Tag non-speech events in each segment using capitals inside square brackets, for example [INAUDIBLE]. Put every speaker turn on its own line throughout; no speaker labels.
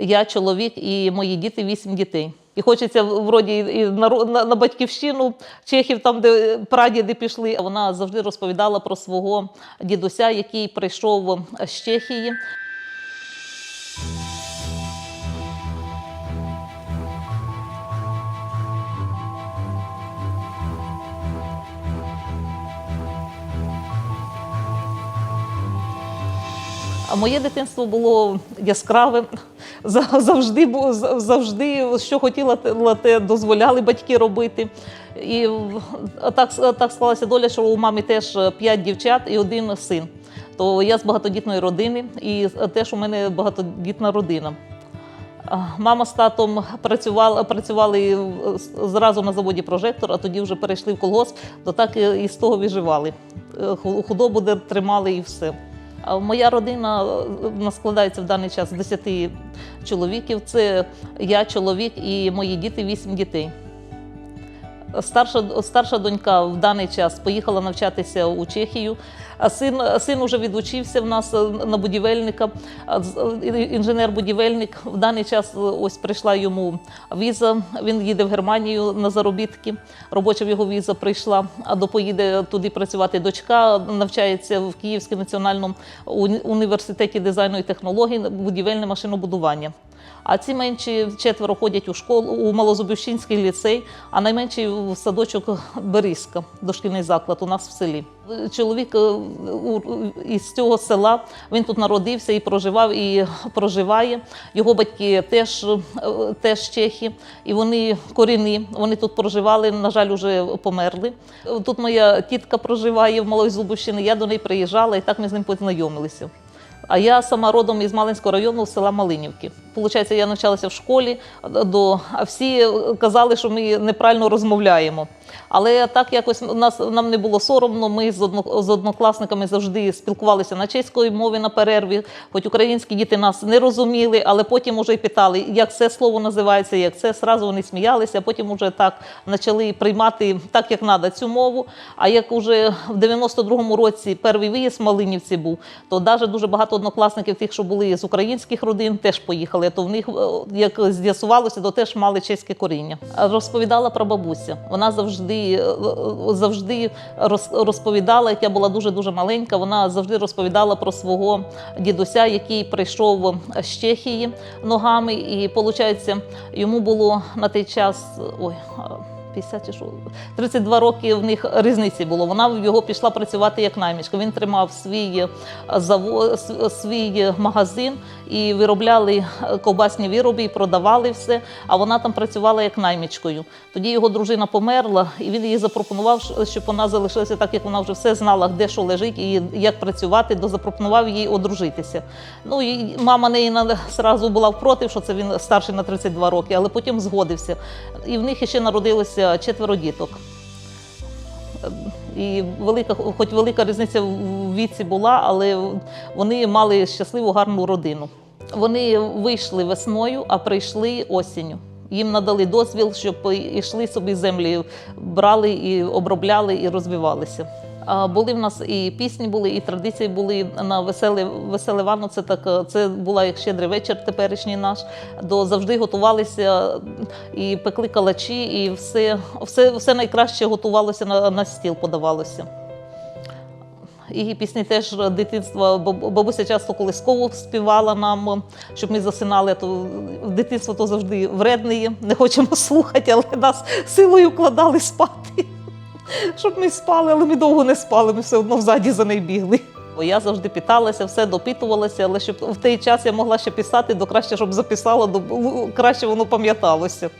Я чоловік і мої діти вісім дітей. І хочеться вроді і на, на, на батьківщину чехів, там де прадіди пішли. Вона завжди розповідала про свого дідуся, який прийшов з Чехії. Моє дитинство було яскраве. Завжди, завжди що хотіла, те- дозволяли батьки робити. І так, так склалася доля, що у мами теж п'ять дівчат і один син. То я з багатодітної родини, і теж у мене багатодітна родина. Мама з татом працювали, працювали зразу на заводі прожектор, а тоді вже перейшли в колгосп, то так і і з того виживали. Е, Худобу де тримали і все. А моя родина складається в даний час з 10 чоловіків. Це я, чоловік і мої діти, 8 дітей. Старша, старша донька в даний час поїхала навчатися у Чехію. А син, син уже відучився в нас е, на будівельника, е, інженер-будівельник. В даний час е, ось прийшла йому віза. Він їде в Германію на заробітки. Робоча в його віза прийшла, а до поїде туди працювати дочка. Навчається в Київському національному уні- університеті дизайну і технологій, будівельне машинобудування. А ці менші четверо ходять у школу у Малозубівщинський ліцей, а найменший в садочок Берізка, дошкільний заклад у нас в селі. Чоловік е, із цього села він тут народився і проживав, і проживає. Його батьки теж, е, теж чехи, і вони корінні. Вони тут проживали, на жаль, вже померли. Тут моя тітка проживає в Малої Зубівщині, я до неї приїжджала, і так ми з ним познайомилися. А я сама родом із Малинського району села Малинівки. Получається, я навчалася в школі, до, а всі казали, що ми неправильно розмовляємо. Але так якось у нас нам не було соромно. Ми з, одно, з однокласниками завжди спілкувалися на чеської мові на перерві. Хоч українські діти нас не розуміли, але потім вже питали, як це слово називається, як це. Сразу вони сміялися, потім вже так почали приймати так, як треба, цю мову. А як уже в 92-му році перший виїзд в Малинівці був, то навіть дуже багато однокласників, тих, що були з українських родин, теж поїхали. То в них, е, як з'ясувалося, то теж мали чеське коріння. Розповідала про бабуся. Вона завжди, е, завжди роз- розповідала, як я була дуже дуже маленька. Вона завжди розповідала про свого дідуся, який прийшов з Чехії ногами. І виходить, йому було на той час ой. А, 50 чи що, 32 роки в них різниці було. Вона в його пішла працювати як наймічка. Він тримав свій завод, свій магазин і виробляли е, ковбасні вироби і продавали все. А вона там працювала як наймічкою. Тоді його дружина померла, і він їй запропонував, щоб вона залишилася так, як вона вже все знала, де що лежить і як працювати, то запропонував їй одружитися. Ну і мама неї зразу була впроти, що це він старший на 32 роки, але потім згодився. І в них ще народилося четверо діток. І велика, хоч велика різниця в віці була, але вони мали щасливу гарну родину. Вони вийшли весною, а прийшли осінню. Їм надали дозвіл, щоб йшли собі землі, брали і обробляли і розвивалися. Були в нас і пісні, були, і традиції були на веселе, веселе ванно. Це так, це була як щедрий вечір, теперішній наш. До завжди готувалися і пекли калачі, і все, все, все найкраще готувалося на, на стіл, подавалося. І пісні теж дитинства. Баб- Бабуся часто колисково співала нам, щоб ми засинали. То дитинство то завжди вредні, не хочемо слухати, але нас силою вкладали спати. Щоб ми спали, але ми довго не спали, ми все одно взаді за нею бігли. Бо я завжди питалася, все допитувалася, але щоб в той час я могла ще писати, то краще, щоб записала, то краще воно пам'яталося.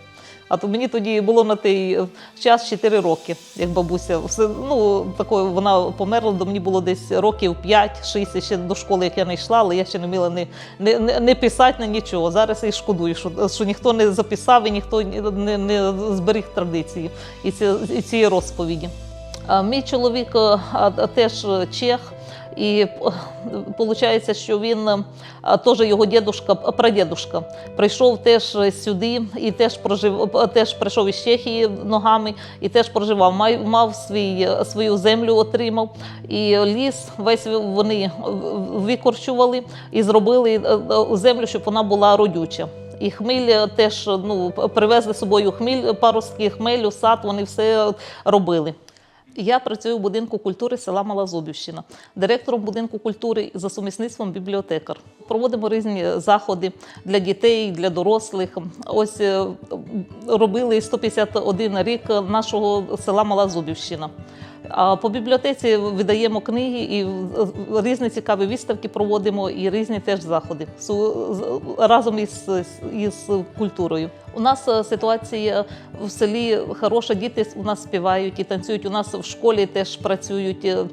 А то мені тоді було на той е, час 4 роки, як бабуся. Все, ну, такою, вона померла, до мені було десь років 5-6, ще до школи, як я не йшла, але я ще не вміла не, не, не, не писати, ні нічого. Зараз і шкодую, що, що ніхто не записав і ніхто не, не зберіг традиції і, ці, і цієї розповіді. Мій чоловік е, а, теж чех, І виходить, що він теж його дідушка, прадідушка, прийшов теж сюди і теж прожив, теж прийшов із Чехії ногами і теж проживав. Мав, мав свій, свою землю, отримав. І ліс весь вони викорчували і зробили е, е, землю, щоб вона була родюча. І хміль теж ну, привезли з собою хміль, паростки хмелю, сад, вони все робили. Я працюю в будинку культури села Мала Зубівщина, директором будинку культури за сумісництвом бібліотекар. Проводимо різні заходи для дітей, для дорослих. Ось е, робили 151 рік нашого села Мала Зубівщина. А по бібліотеці видаємо книги і різні цікаві виставки проводимо і різні теж заходи разом із, із культурою. У нас е, ситуація в селі хороша, діти у нас співають і танцюють. У нас в школі теж працюють е,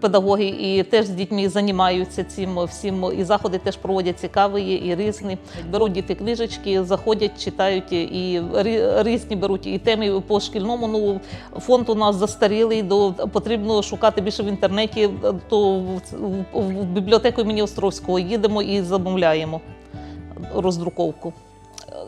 педагоги і теж з дітьми займаються цим всім. І заходи теж проводять цікаві і різні. Беруть діти книжечки, заходять, читають і різні беруть і теми по шкільному. Ну фонд у нас застарілий, до потрібно шукати більше в інтернеті. То в, бібліотеку імені Островського їдемо і замовляємо роздруковку.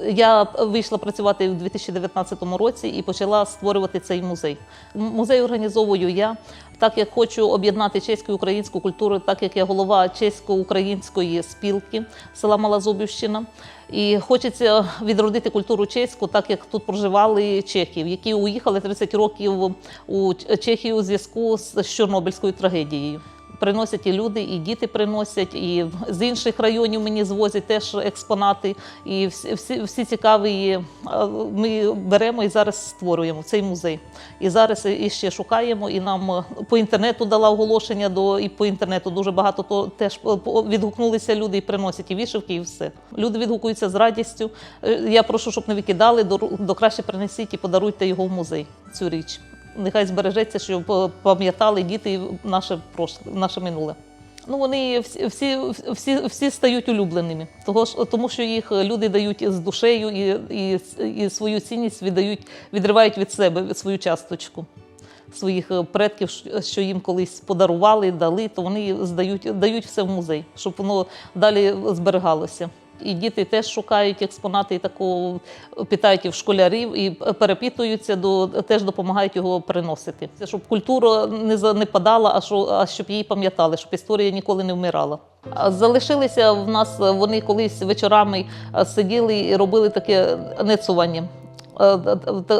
Я вийшла працювати у 2019 році і почала створювати цей музей. Музей організовую я, так як хочу об'єднати чеську і українську культуру, так як я голова чесько-української спілки села Мала Зубівщина. І хочеться відродити культуру чеську, так як тут проживали чехів, які уїхали 30 років у Чехію у зв'язку з Чорнобильською трагедією. Приносять і люди, і діти приносять, і з інших районів мені звозять теж експонати. І всі, всі, всі цікаві е, ми беремо і зараз створюємо цей музей. І зараз і ще шукаємо. І нам е, по інтернету дала оголошення до і по інтернету дуже багато то теж відгукнулися люди і приносять і вишивки, і все. Люди відгукуються з радістю. Е, Я прошу, щоб не викидали, до краще принесіть і подаруйте його в музей. Цю річ. Нехай збережеться, щоб пам'ятали діти наше прошле, наше минуле. Ну вони всі, всі, всі, всі стають улюбленими, того ж тому, що їх люди дають з душею і, і, і свою цінність віддають, відривають від себе свою часточку своїх е, предків, що- їм колись подарували, дали, то вони здають, дають все в музей, щоб воно далі зберігалося. І діти теж шукають експонати, і такого питають і в школярів, і перепитуються, до, теж допомагають його приносити. Це щоб культура не занепадала, а, що, а щоб її пам'ятали, щоб історія ніколи не вмирала. Залишилися в нас, вони колись вечорами сиділи і робили таке нецування. Е,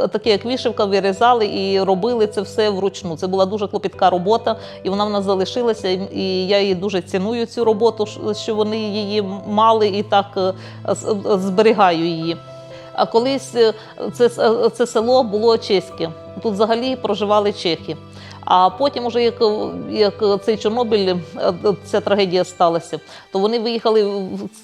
Таке як вішивка, вирізали і робили це все вручну. Це була дуже клопітка робота, і вона в нас залишилася. і- я її дуже ціную цю роботу, що- що вони її мали і так е, зберігаю її. А колись е, це, це село було чеське. Тут взагалі проживали чехи. А потім, уже як, як цей Чорнобиль, е, ця трагедія сталася, то вони виїхали,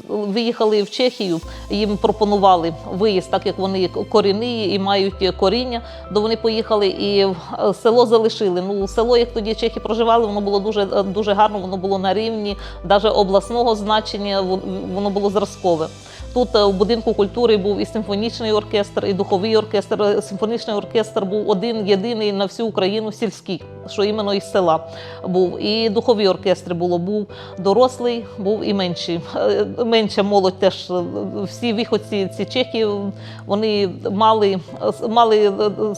виїхали в Чехію, їм пропонували виїзд, так як вони корінні і мають коріння, то вони поїхали і е, село залишили. Ну, село, як тоді чехи проживали, воно було дуже, е, дуже гарно, воно було на рівні, навіть обласного значення, вон- воно було зразкове. Тут е, в будинку культури був і симфонічний оркестр, і духовий оркестр. Е, Симфонічний оркестр був один єдиний на всю Україну сільський, що іменно із села був. І духові оркестри було. Був дорослий, був і менший. Е, Менша молодь теж. Всі виходці ці чехи, вони мали, мали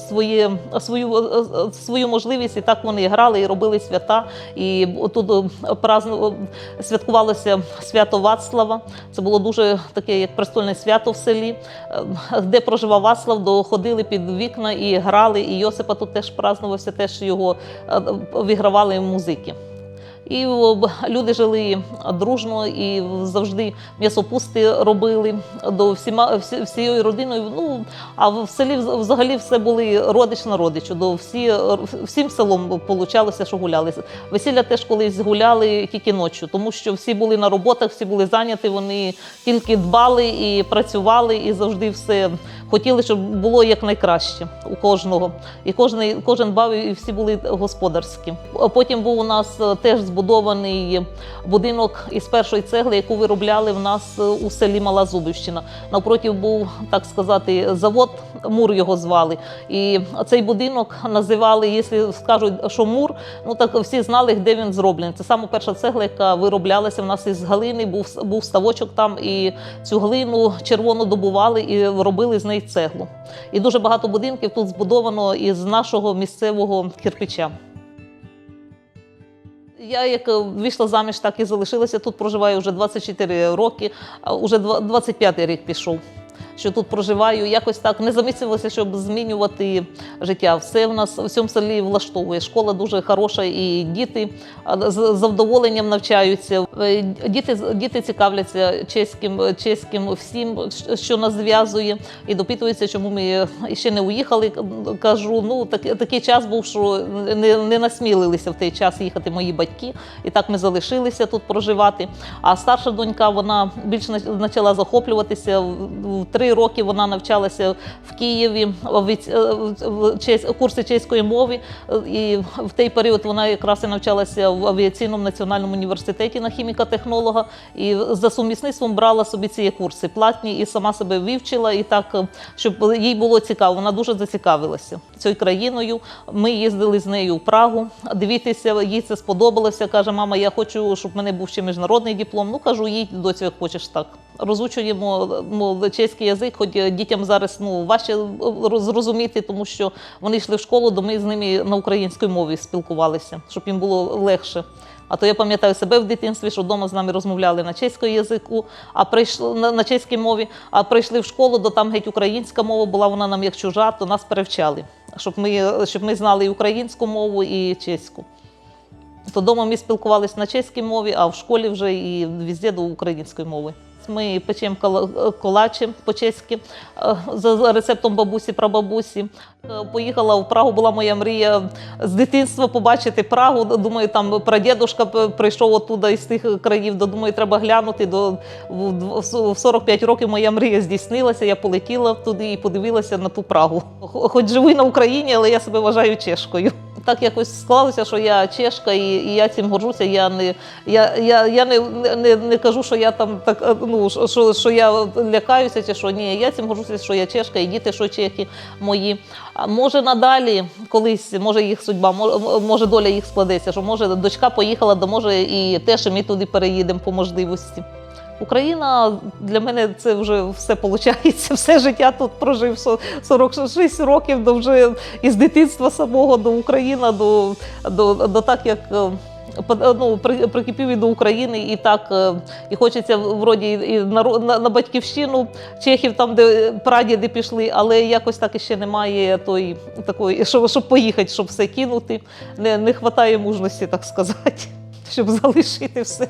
своє, свою, свою можливість, і так вони грали і робили свята. І тут праздну- святкувалося свято Вацлава. Це було дуже таке, як престольне свято в селі, е, де проживав Васлав, доходили під вікна і грали. І Йосипа тут теж празднувався, теж його е, вигравали музики. І люди жили дружно і завжди м'ясопусти робили до всіма всі, всією родиною. Ну а в селі взагалі все були родич на родичу. До всі всім селом получалося, що гуляли. Весілля теж колись гуляли тільки ночі, тому що всі були на роботах, всі були зайняті. Вони тільки дбали і працювали, і завжди все хотіли, щоб було якнайкраще у кожного. І кожен, кожен бав, і всі були господарські. Потім був у нас теж збудований будинок із першої цегли, яку виробляли в нас е, у селі Мала Зубівщина. Навпроти був, так сказати, завод, мур його звали. І цей будинок називали, якщо скажуть, що мур, ну так всі знали, де він зроблений. Це саме перша цегла, яка вироблялася в нас із глини, був, був ставочок там, і цю глину червону добували і робили з неї цеглу. І дуже багато будинків тут збудовано із нашого місцевого кирпича. Я як е, вийшла заміж, так і залишилася. Тут проживаю вже 24 роки, вже 25 рік пішов. Що тут проживаю, якось так не замислилася, щоб змінювати життя. Все в нас в цьому селі влаштовує. Школа дуже хороша, і діти з задоволенням навчаються. Е, Діти, діти цікавляться чеським, чеським всім, що нас зв'язує, і допитуються, чому ми ще не уїхали. Кажу, ну так, такий час був, що не, не насмілилися в той час їхати мої батьки, і так ми залишилися тут проживати. А старша донька вона більше почала захоплюватися. В три роки вона навчалася в Києві в чесь- курси чеської мови. І в той період вона якраз і навчалася в авіаційному національному університеті на хіміка-технолога. І за сумісництвом брала собі ці курси платні і сама себе вивчила. І так, щоб їй було цікаво. Вона дуже зацікавилася цією країною. Ми їздили з нею в Прагу. Дивитися, їй це сподобалося. Каже, мама, я хочу, щоб в мене був ще міжнародний диплом. Ну кажу, їдь до цього, як хочеш так. Розучуємо мов, чеський язик, хоч дітям зараз ну важче зрозуміти, тому що вони йшли в школу, то ми з ними на українській мові спілкувалися, щоб їм було легше. А то я пам'ятаю себе в дитинстві, що вдома з нами розмовляли на чеському язику, а прийшли на, на чеській мові, а прийшли в школу, то там геть українська мова була, вона нам як чужа, то нас перевчали, щоб ми, щоб ми знали і українську мову, і чеську. То вдома ми спілкувалися на чеській мові, а в школі вже і везде до української мови. Ми печемо кола- колачі по-чеськи е, за рецептом бабусі прабабусі. Е, Поїхала в Прагу, була моя мрія з дитинства побачити Прагу. Думаю, там прадідушка прийшов оттуда із тих країв. Думаю, треба глянути. До в дв- в 45 років моя мрія здійснилася. Я полетіла туди і подивилася на ту Прагу. Хо- Хоч живу на Україні, але я себе вважаю чешкою. Так якось склалося, що я чешка, і, і я цим горжуся. Я не я, я, я не, не, не кажу, що я там так е, ну що- що, я лякаюся, чи що ні. Я цим горжуся, що я чешка, і діти, що чехи мої. А може надалі колись, може їх судьба, мо- може доля їх складеться, що може дочка поїхала, то може і теж і ми туди переїдемо по можливості. Україна для мене це вже все виходить. [LAUGHS] Все життя тут прожив со- 46 років, до вже із дитинства самого до України, до, до, до так як. е, под- Ну, прикипів і до України, і так е, і хочеться вроді і на, на, на батьківщину чехів, там де прадіди пішли, але якось так іще немає той такої, щоб, щоб поїхати, щоб все кинути. Не, не вистачає мужності, так сказати, [LAUGHS] щоб залишити все.